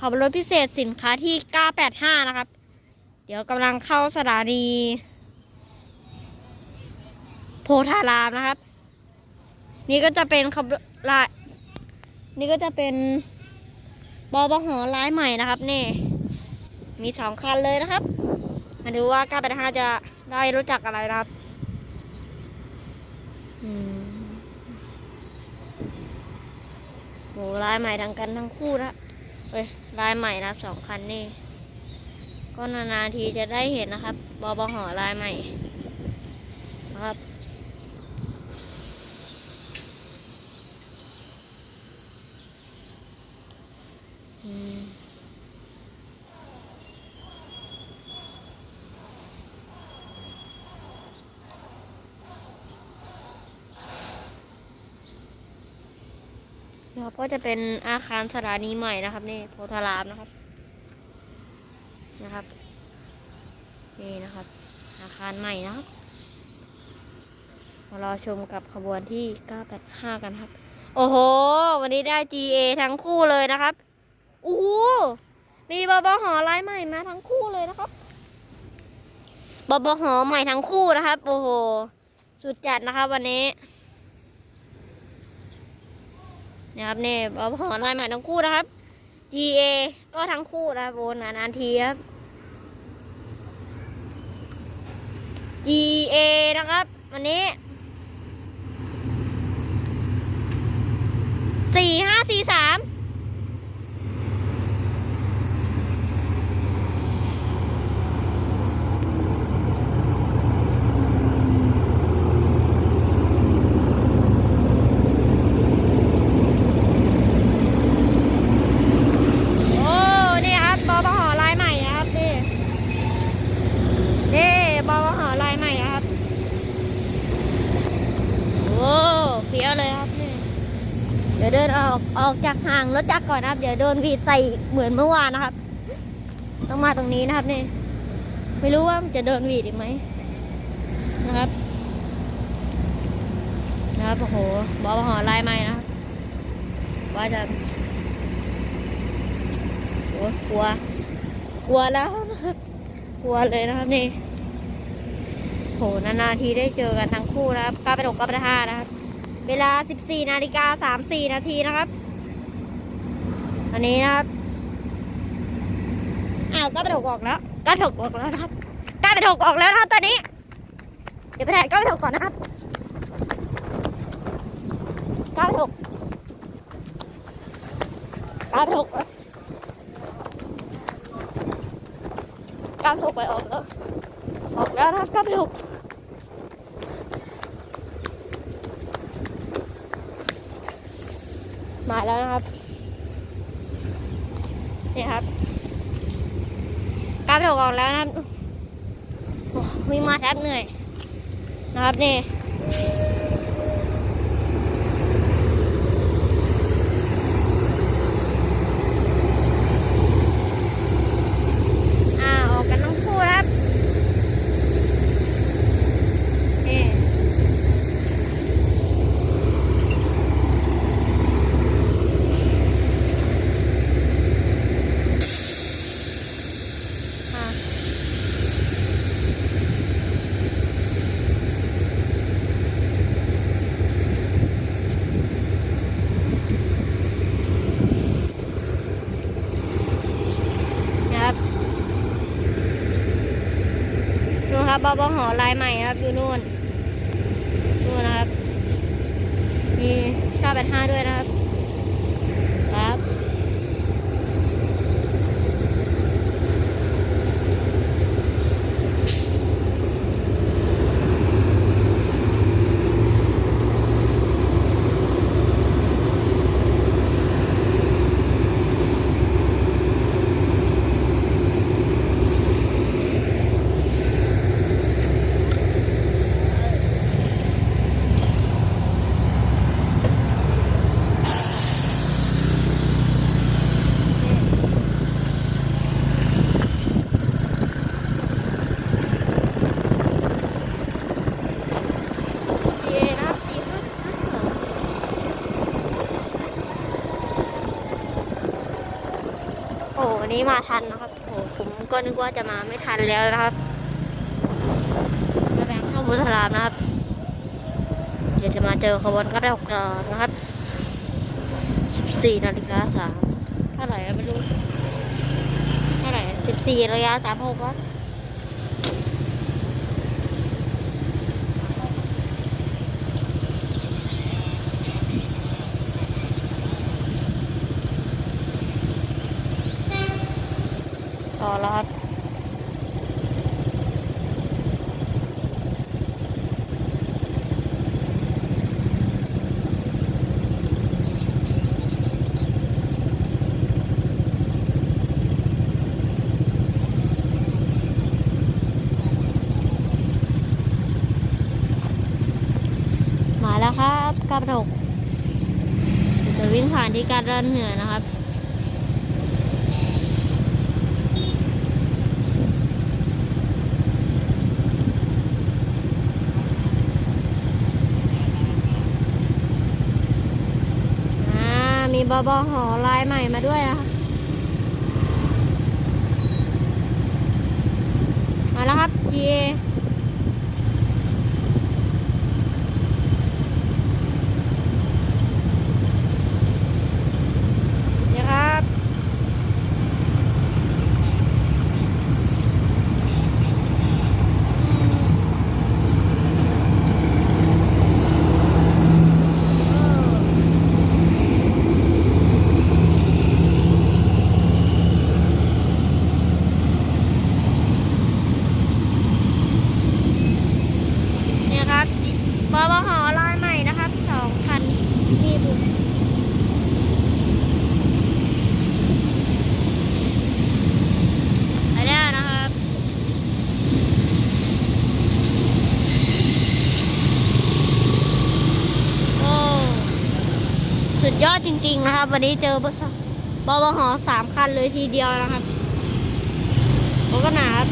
ขับรถพิเศษสินค้าที่ 985 นะครับ เดี๋ยวกำลังเข้าสถานี โพธารามนะครับ นี่ก็จะเป็นขับรถลายนี่ก็จะเป็นบอบหอร้ายใหม่นะครับนี่ มีสองคันเลยนะครับ มาดูว่า 985 จะได้รู้จักอะไรนะครับอืมโหลายใหม่ทั้งกันทั้งคู่นะ เอ้ยลายใหม่นะครับสองคันนี่ ก็นานๆทีจะได้เห็นนะครับ บอบหอลายใหม่นะครับ นะครับก็จะเป็นอาคารสถานีใหม่นะครับ นี่โพธารามนะครับนะครับนี่นะครับ อาคารใหม่นะครับมารอชมกับขบวนที่ 985 กันครับ โอ้โห วันนี้ได้ GA ทั้งคู่เลยนะครับโอ้โหมีบอบหอลายใหม่มาทั้งคู่เลยนะครับบอบหอใหม่ทั้งคู่นะครับ โอ้โห สุดจัดนะครับวันนี้ นะครับเนี่ยบอบหอลายใหม่ทั้งคู่นะครับ GA ก็ทั้งคู่นะครับโอ้นานทีครับ GA นะครับ วันนี้สี่ห้าสี่สามโอ้ นี่ครับบอบหอลายใหม่นะครับ นี่ นี่บอบหอลายใหม่นะครับ โอ้เฟี้ยวเลยครับนี่ เดี๋ยวเดินออกออกจากห่างรถจักรก่อนนะครับ เดี๋ยวโดนวีดใส่เหมือนเมื่อวานนะครับ ต้องมาตรงนี้นะครับนี่ ไม่รู้ว่าจะโดนวีดอีกไหมนะครับ นะครับโอ้โหบอบหอลายใหม่นะครับว่าจะโอ้กลัว กลัวแล้วนะครับกลัวเลยนะครับนี่โหนานๆทีได้เจอกันทั้งคู่นะครับก้าไปหกก้าไปห้านะครับ เวลา 14 นาฬิกา 34 นาทีนะครับ อันนี้นะครับ อ้าวก็ไปถกออกแล้ว ก็ถกออกแล้วนะครับก็ไปถกออกแล้วนะครับตอนนี้ เดี๋ยวไปถ่ายก็ไปถกก่อนนะครับก็ไปถกก็ไปถกก่อนก็ไปถกไปออกแล้วออกแล้วนะครับก็ไปถก มาแล้วนะครับนี่ครับกราฟถกออกแล้วนะครับวิ่งมาแทบเหนื่อยนะครับนี่ อ่า ออกกันทั้งคู่นะครับ นี่ ค่ะนะครับนู่น ครับบอบหอลายใหม่นะครับอยู่นู่นนู่นนะครับมีชาแปดห้าด้วยนะครับ น โอ้นี้มาทันนะครับโอ้ผมก็นึกว่าจะมาไม่ทันแล้วนะครับมาแบงค์เข้าบุษรามนะครับ เดี๋ยวจะมาเจอขบวนกระดกดอนนะครับสิบสี่นาฬิกาสามเท่าไหร่ไม่รู้เท่าไหร่14นาฬิกาสามหกวะ ต่อแล้วครับมาแล้วครับกระดกจะวิ่งผ่านที่การด้านเหนือนะครับ อ่า มีบอบอหอลายใหม่มาด้วยนะคะมาแล้วครับ GA นี่ครับ เนี่ยครับบอบหอลายใหม่นะครับสองพันนี่บุญไปได้นะครับ โอ้ สุดยอดจริง ๆ นะครับ วันนี้เจอบสบอบหอสามคันเลยทีเดียวนะครับโอ้ก็หนาครับ